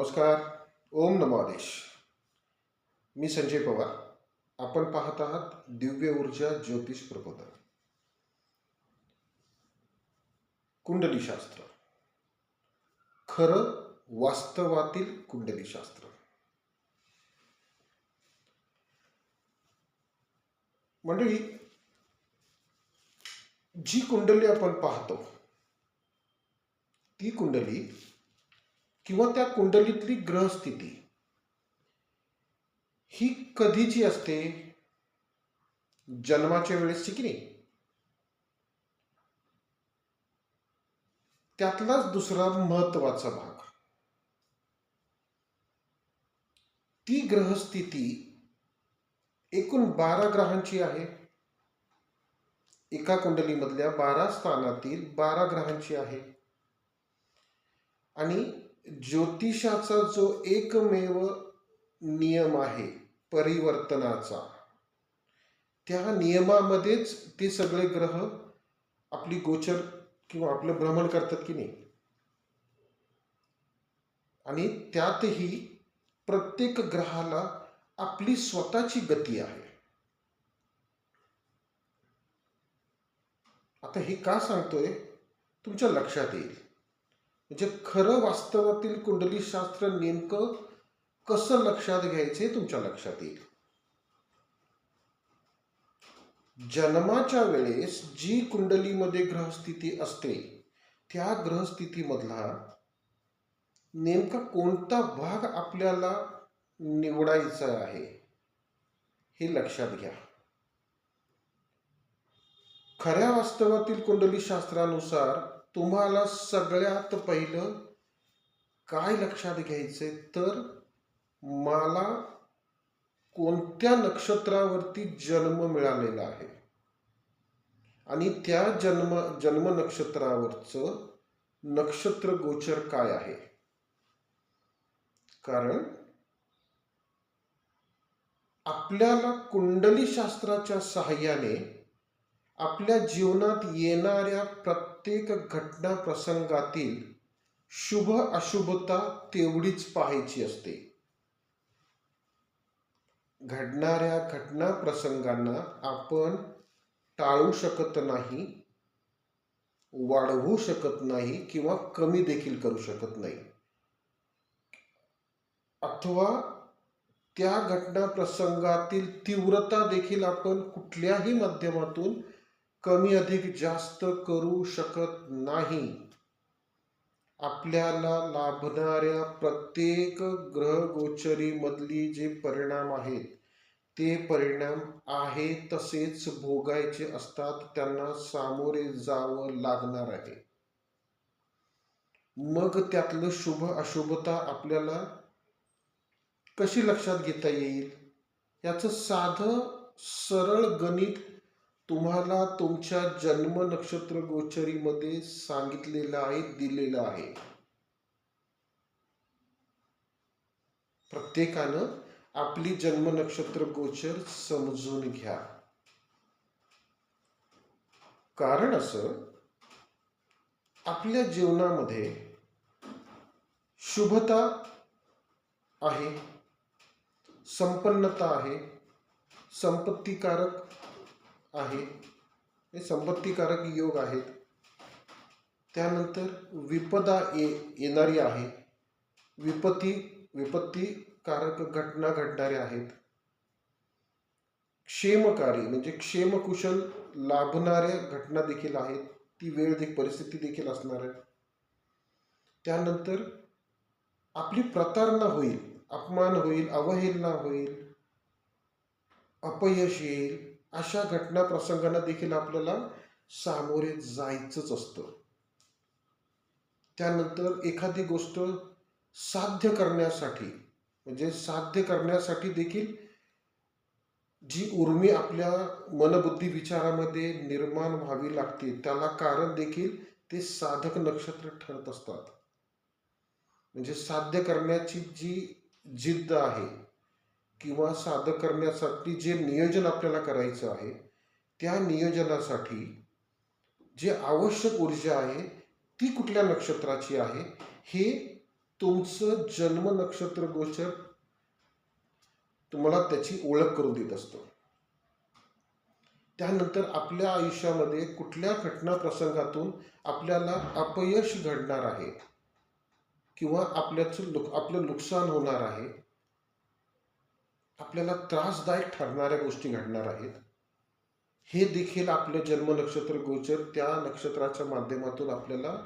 नमस्कार ओम नमो आदेश. मी संजय पवार. आपण पाहत आहात दिव्य ऊर्जा ज्योतिष प्रबोधन. कुंडलीशास्त्र. खरं वास्तवातील कुंडलीशास्त्र. मंडळी जी कुंडली आपण पाहतो ती कुंडली किंवा त्या कुंडलीतली ग्रहस्थिती ही कधीची असते? जन्माच्या वेळेसची की नाही? त्यातलाच दुसरा महत्त्वाचा भाग. ती ग्रहस्थिती एकूण बारा ग्रहांची आहे. एका कुंडलीमधल्या बारा स्थानातील बारा ग्रहांची आहे. आणि ज्योतिषाचा जो एकमेव नियम आहे परिवर्तनाचा त्या नियमामध्येच ते सगळे ग्रह आपली गोचर किंवा आपलं भ्रमण करतात की नाही? आणि त्यातही प्रत्येक ग्रहाला आपली स्वतःची गती आहे. आता हे का सांगतोय? तुमच्या लक्षात येईल. म्हणजे खरं वास्तवातील कुंडली शास्त्र नेमकं कसं लक्षात घ्यायचे तुमच्या लक्षात येईल. जन्माच्या वेळेस जी कुंडलीमध्ये ग्रहस्थिती असते त्या ग्रहस्थितीमधला नेमका कोणता भाग आपल्याला निवडायचा आहे हे लक्षात घ्या. खऱ्या वास्तवातील कुंडली शास्त्रानुसार तुम्हाला सगळ्यात पहिलं काय लक्षात घ्यायचंय? तर मला कोणत्या नक्षत्रावरती जन्म मिळालेला आहे? आणि त्या जन्म जन्म नक्षत्रावरचं नक्षत्र गोचर काय आहे? कारण आपल्याला कुंडली शास्त्राच्या सहाय्याने आपल्या जीवनात येणाऱ्या प्रत्येक घटना प्रसंगातील शुभ अशुभता तेवढीच पाहायची असते. घडणाऱ्या घटना प्रसंगांना आपण टाळू शकत नाही वाढवू शकत नाही किंवा कमी देखील करू शकत नाही. अथवा त्या घटना प्रसंगातील तीव्रता देखील आपण कुठल्याही माध्यमातून कमी अधिक जास्त करू शकत नाही. आपल्याला लाभणाऱ्या प्रत्येक ग्रहगोचरीमधली जे परिणाम आहेत ते परिणाम आहे तसेच भोगायचे असतात त्यांना सामोरे जावं लागणार आहे. मग त्यातलं शुभ अशुभता आपल्याला कशी लक्षात घेता येईल? याचं साधं सरळ गणित तुम्हाला तुमच्या जन्म नक्षत्र गोचरीमध्ये सांगितलेलं आहे दिलेलं आहे. प्रत्येकानं आपली जन्म नक्षत्र गोचर समजून घ्या. कारण असं आपल्या जीवनामध्ये शुभता आहे संपन्नता आहे संपत्तीकारक आहे हे संपत्तीकारक योग आहेत. त्यानंतर विपदा ये येणारी आहे. विपत्ती विपत्तीकारक घटना घडणाऱ्या आहेत. क्षेमकारी म्हणजे क्षेमकुशल लाभणाऱ्या घटना देखील आहेत. ती वेळ दे परिस्थिती देखील असणार आहे त्यानंतर आपली प्रतारणा होईल अपमान होईल अवहेलना होईल अपयश येईल अशा घटना प्रसंगांना देखील आपल्याला सामोरे जायचंच असतं. त्यानंतर एखादी गोष्ट साध्य करण्यासाठी म्हणजे साध्य करण्यासाठी देखील जी उर्मी आपल्या मनबुद्धी विचारामध्ये निर्माण व्हावी लागते त्याला कारण देखील ते साधक नक्षत्र ठरत असतात. म्हणजे साध्य करण्याची जी जिद्द आहे किंवा साधं करण्यासाठी जे नियोजन आपल्याला करायचं आहे त्या नियोजनासाठी जे आवश्यक ऊर्जा आहे ती कुठल्या नक्षत्राची आहे हे तुमचं जन्म नक्षत्र गोचर तुम्हाला त्याची ओळख करून देत असतो. त्यानंतर आपल्या आयुष्यामध्ये कुठल्या घटना प्रसंगातून आपल्याला अपयश घडणार आहे किंवा आपल्याचं लुक आपलं नुकसान होणार आहे आपल्याला त्रासदायक ठरणाऱ्या गोष्टी घडणार आहेत. हे देखील आपलं जन्म नक्षत्र गोचर त्या नक्षत्राच्या माध्यमातून आपल्याला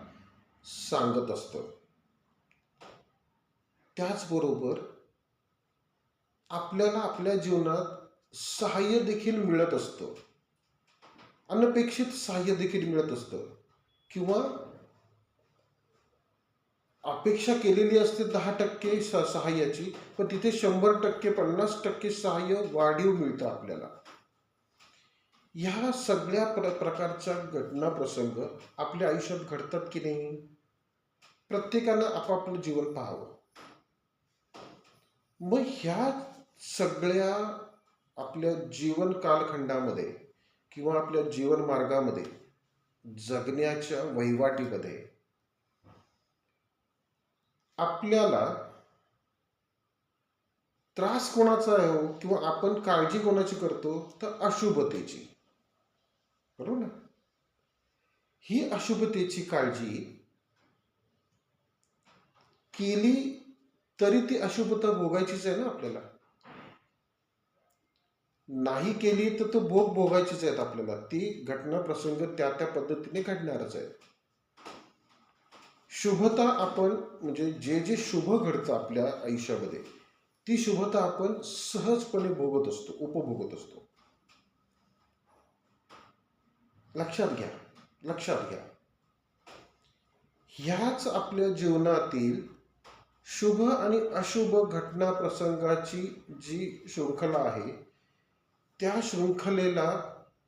सांगत असतं. त्याचबरोबर आपल्याला आपल्या जीवनात सहाय्य देखील मिळत असतं. अनपेक्षित सहाय्य देखील मिळत असतं. किंवा अपेक्षा केलेली असते दहा टक्के स- सहाय्याची पण तिथे शंभर टक्के पन्नास टक्के सहाय्य वाढीव मिळतं आपल्याला. ह्या सगळ्या प्र प्रकारच्या घटना प्रसंग आपल्या आयुष्यात घडतात की नाही? प्रत्येकानं आपापलं जीवन पाहावं. मग ह्या सगळ्या आपल्या जीवन कालखंडामध्ये किंवा आपल्या जीवन मार्गामध्ये जगण्याच्या वहिवाटीमध्ये आपल्याला त्रास कोणाचा आहे हो? किंवा आपण काळजी कोणाची करतो? तर अशुभतेची. बरोबर ना? ही अशुभतेची काळजी केली तरी ती अशुभता भोगायचीच आहे ना आपल्याला? नाही केली तर तो भोग भोगायचीच आहेत आपल्याला. ती घटना प्रसंग त्या त्या पद्धतीने घडणारच आहे शुभता आपण म्हणजे जे जे शुभ घडतं आपल्या आयुष्यामध्ये ती शुभता आपण सहजपणे भोगत असतो उपभोगत असतो. लक्षात घ्या लक्षात घ्या. ह्याच आपल्या जीवनातील शुभ आणि अशुभ घटना प्रसंगाची जी शृंखला आहे त्या शृंखलेला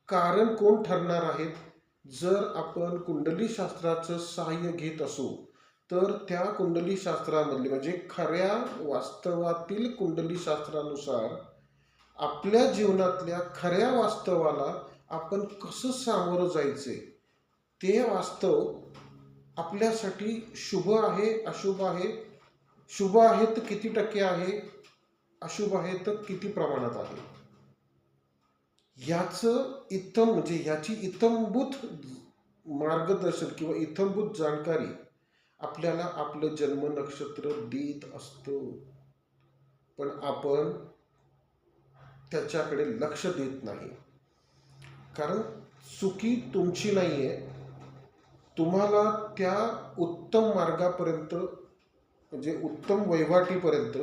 कारण कोण ठरणार आहेत? जर आपण कुंडली शास्त्राचं सहाय्य घेत असू तर त्या कुंडली शास्त्रामधले म्हणजे खऱ्या वास्तवातील कुंडली शास्त्रानुसार आपल्या जीवनातल्या खऱ्या वास्तवाला आपण कसं सामोरं जायचे ते वास्तव आपल्यासाठी शुभ आहे अशुभ आहे? शुभ आहे तर किती टक्के आहे? अशुभ आहे तर किती प्रमाणात आहे? याचं इत्तम म्हणजे ह्याची इत्तमभूत मार्गदर्शन किंवा इत्तमभूत जाणकारी आपल्याला आपलं जन्म नक्षत्र देत असतो. पण आपण त्याच्याकडे लक्ष देत नाही. कारण चुकी तुमची नाही आहे तुम्हाला त्या उत्तम मार्गापर्यंत म्हणजे उत्तम वहिवाटीपर्यंत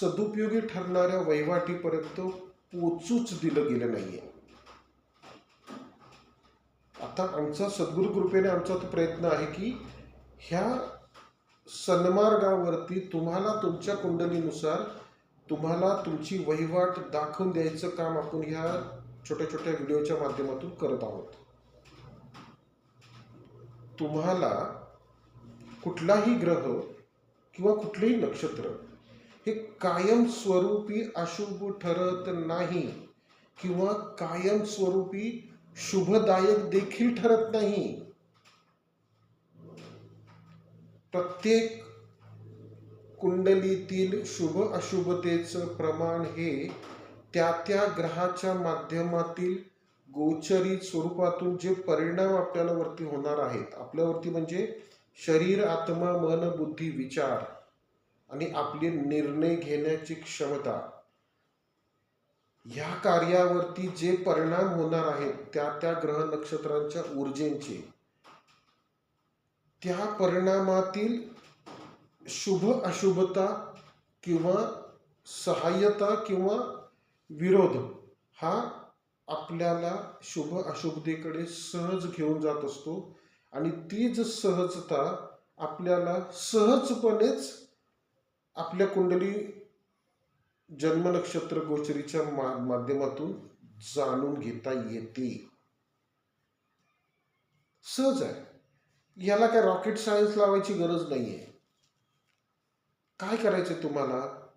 सदुपयोगी ठरणाऱ्या वहिवाटीपर्यंत पोचूच दिलं गेलं नाहीये. आता आमचा सद्गुरु कृपेने आमचा तो प्रयत्न आहे की ह्या सन्मार्गावरती तुम्हाला तुमच्या कुंडलीनुसार तुम्हाला तुमची वहिवाट दाखवून द्यायचं काम आपण ह्या छोट्या छोट्या व्हिडिओच्या माध्यमातून करत आहोत. तुम्हाला कुठलाही ग्रह किंवा कुठलेही नक्षत्र हे कायम स्वरूपी अशुभ ठरत नाही किंवा कायम स्वरूपी शुभदायक देखील ठरत नाही. प्रत्येक कुंडलीतील शुभ अशुभतेचं प्रमाण हे त्या त्या ग्रहाच्या माध्यमातील गोचरी स्वरूपातून जे परिणाम आपल्याला वरती होणार आहेत. आपल्यावरती म्हणजे शरीर आत्मा मन बुद्धी विचार आणि आपली निर्णय घेण्याची क्षमता ह्या कार्यावरती जे परिणाम होणार आहेत त्या त्या ग्रह नक्षत्रांच्या ऊर्जेंचे त्या परिणामातील शुभ अशुभता किंवा सहाय्यता किंवा विरोध हा आपल्याला शुभ अशुभतेकडे सहज घेऊन जात असतो आणि तीच सहजता आपल्याला सहजपणेच आपल्या कुंडली जन्म नक्षत्र गोचरीच्या मा माध्यमातून जाणून घेता येते. सहज आहे. याला काय रॉकेट सायन्स लावायची गरज नाहीये. काय करायचं तुम्हाला?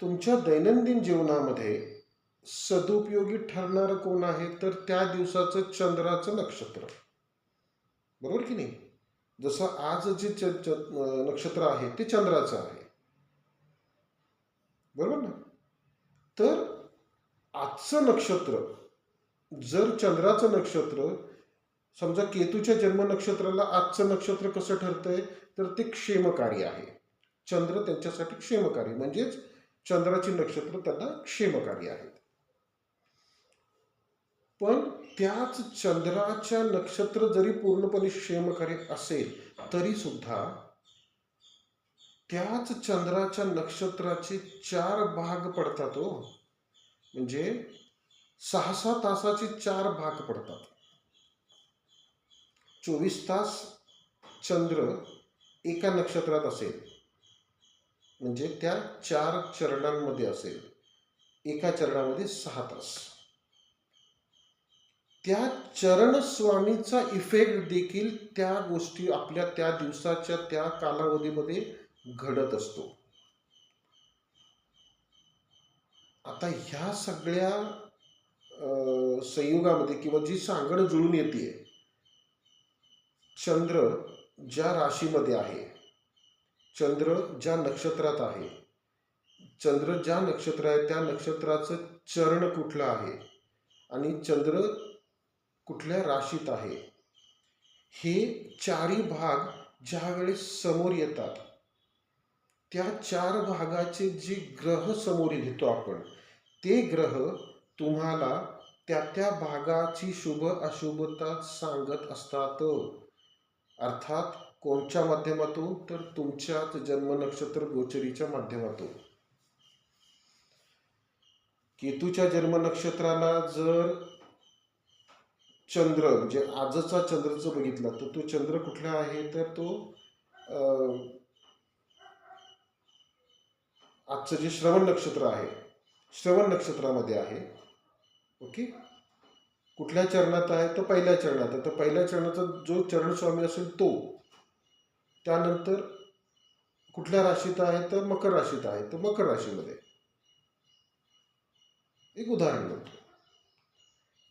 तुमच्या दैनंदिन जीवनामध्ये सदुपयोगी ठरणारं कोण आहे? तर त्या दिवसाचं चंद्राचं नक्षत्र. बरोबर की नाही? जसं आज जे च नक्षत्र आहे ते चंद्राचं आहे. बरोबर ना? तर आजचं नक्षत्र जर चंद्राचं नक्षत्र समजा केतूच्या जन्म नक्षत्राला आजचं नक्षत्र कसं ठरतंय तर ते क्षेमकारी आहे. चंद्र त्यांच्यासाठी क्षेमकारी म्हणजेच चंद्राची नक्षत्र त्यांना क्षेमकारी आहेत. पण त्याच चंद्राच्या नक्षत्र जरी पूर्णपणे क्षेमकारी असेल तरी सुद्धा त्याच चंद्राच्या नक्षत्राचे चार भाग पडतात हो. म्हणजे सहा सहा तासाचे चार भाग पडतात. चोवीस तास चंद्र एका नक्षत्रात असेल. म्हणजे त्या चार चरणांमध्ये असेल. एका चरणामध्ये सहा तास. त्या चरण स्वामीचा इफेक्ट देखील त्या गोष्टी आपल्या त्या दिवसाच्या त्या कालावधीमध्ये घडत असतो. आता ह्या सगळ्या संयुगामध्ये किंवा जी सांगड जुळून येते चंद्र ज्या राशीमध्ये आहे चंद्र ज्या नक्षत्रात आहे चंद्र ज्या नक्षत्र आहे त्या नक्षत्राचं चरण कुठलं आहे आणि चंद्र कुठल्या राशीत आहे? हे चारही भाग ज्यावेळेस समोर येतात त्या चार भागाचे जे ग्रह समोर घेतो आपण ते ग्रह तुम्हाला त्या त्या भागाची शुभ अशुभता सांगत असतात. अर्थात कोणच्या माध्यमातून? तर तुमच्याच जन्म नक्षत्र गोचरीच्या माध्यमातून. केतूच्या जन्म नक्षत्राला जर चंद्र म्हणजे आजचा चंद्र जर बघितला तर तो चंद्र कुठला आहे? तर तो आजचं जे श्रवण नक्षत्र आहे श्रवण नक्षत्रामध्ये आहे. ओके? कुठल्या चरणात आहे? तर पहिल्या चरणात आहे. तर पहिल्या चरणाचा जो चरण स्वामी असेल तो त्यानंतर कुठल्या राशीत आहे? तर मकर राशीत आहे. तर मकर राशीमध्ये. एक उदाहरण म्हणतो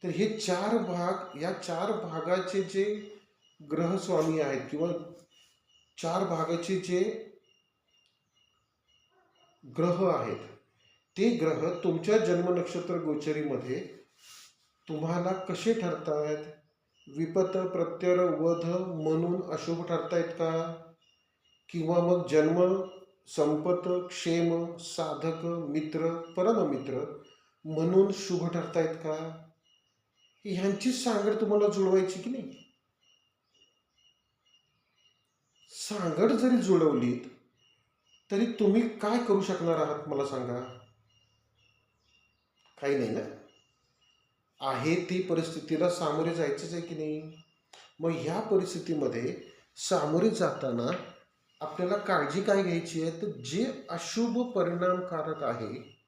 तर हे चार भाग या चार भागाचे जे ग्रहस्वामी आहेत किंवा चार भागाचे जे ग्रह आहेत ते ग्रह तुमच्या जन्म नक्षत्र गोचरीमध्ये तुम्हाला कसे ठरतायत? विपत प्रत्यय वध म्हणून अशुभ ठरतायत का? किंवा मग जन्म संपत क्षेम साधक मित्र परममित्र म्हणून शुभ ठरतायत का? ह्यांची सांगड तुम्हाला जुळवायची की नाही? सांगड जरी जुळवलीत तरी तुम्ही काय करू शकणार आहात मला सांगा? काही नाही ना? आहे ती परिस्थितीला सामोरे जायचंच आहे की नाही? मग ह्या परिस्थितीमध्ये सामोरे जाताना आपल्याला काळजी काय घ्यायची आहे? तर जे अशुभ परिणामकारक आहे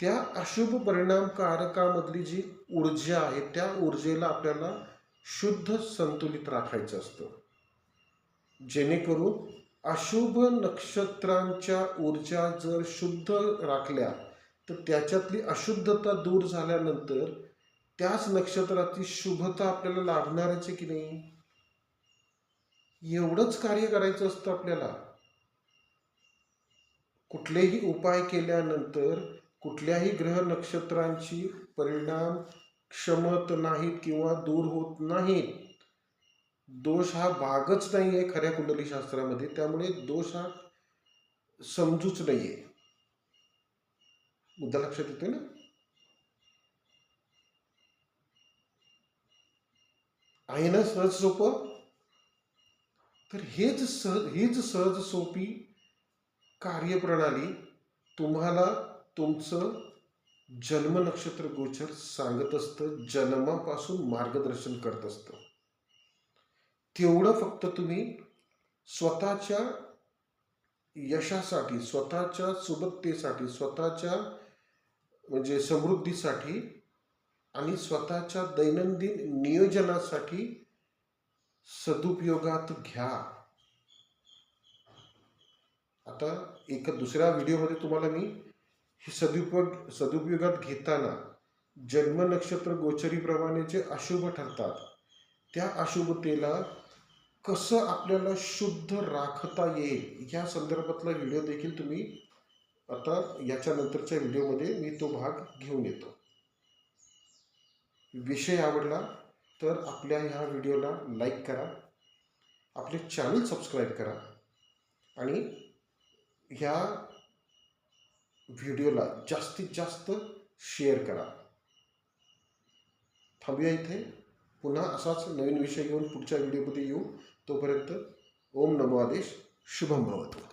त्या अशुभ परिणामकारकामधली जी ऊर्जा आहे त्या ऊर्जेला आपल्याला शुद्ध संतुलित राखायचं असतं. जेणेकरून अशुभ नक्षत्रांच्या ऊर्जा जर शुद्ध राखल्या तर त्याच्यातली अशुद्धता दूर झाल्यानंतर त्याच नक्षत्राची शुभता आपल्याला लाभणारच आहे की नाही? एवढंच कार्य करायचं असतं आपल्याला. कुठलेही उपाय केल्यानंतर कुठल्याही ग्रह नक्षत्रांची परिणाम क्षमत नाहीत किंवा दूर होत नाहीत. दोष हा भागच नाही आहे खऱ्या कुंडली शास्त्रामध्ये. त्यामुळे दोष हा समजूच नाही आहे मुद्दा लक्षात येतोय ना? आहे ना सहज सोपं? तर हेच सहज हीच सहज सोपी कार्यप्रणाली तुम्हाला तुमचं जन्म नक्षत्र गोचर सांगत असतं जन्मापासून मार्गदर्शन करत असतं. तेवढं फक्त तुम्ही स्वतःच्या यशासाठी स्वतःच्या सुबत्तेसाठी स्वतःच्या म्हणजे समृद्धीसाठी आणि स्वतःच्या दैनंदिन नियोजनासाठी सदुपयोगात घ्या. आता एका दुसऱ्या व्हिडिओमध्ये तुम्हाला मी हे सदुपयोग सदुपयोगात घेताना जन्म नक्षत्र गोचरीप्रमाणे जे अशुभ ठरतात. त्या अशुभतेला कसं आपल्याला शुद्ध राखता येईल ह्या संदर्भातला व्हिडिओ देखील तुम्ही आता याच्यानंतरच्या व्हिडिओमध्ये मी तो भाग घेऊन येतो. विषय आवडला तर आपल्या ह्या व्हिडिओला लाईक करा आपले चॅनल सबस्क्राईब करा आणि ह्या व्हिडिओला जास्तीत जास्त शेअर करा. थांबूया इथे. पुन्हा असाच नवीन विषय घेऊन पुढच्या व्हिडिओमध्ये येऊ. तोपर्यंत ओम नमो आदेश. शुभम भवतो.